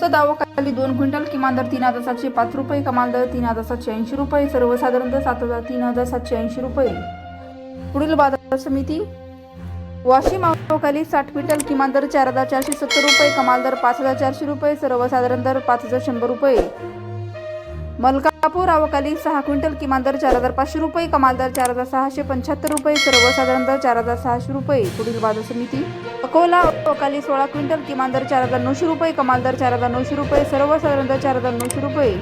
सद खाली दोन क्विंटल किमान दर तीन हजार सातशे पाच रुपये कमाल दर तीन हजार सातशे ऐंशी रुपये सर्वसाधारण दर सात हजार तीन हजार सातशे ऐंशी रुपये. पुढील बाजार समिती. वाशिम अवकाली साठ क्विंटल किमान दर चार हजार चारशे सत्तर रुपये कमाल दर पाच हजार चारशे रुपये सर्वसाधारण दर पाच हजार शंभर रुपये. मलकापूर अवकाली सहा क्विंटल किमान दर चार हजार पाचशे रुपये कमाल दर चार हजार सहाशे पंच्याहत्तर रुपये सर्वसाधारण दर चार हजार सहाशे रुपये. पुढील बाजार समिती अकोला अवकाली सोळा क्विंटल किमान दर चार हजार नऊशे रुपये कमाल दर चार हजार नऊशे रुपये सर्वसाधारण दर चार हजार नऊशे रुपये.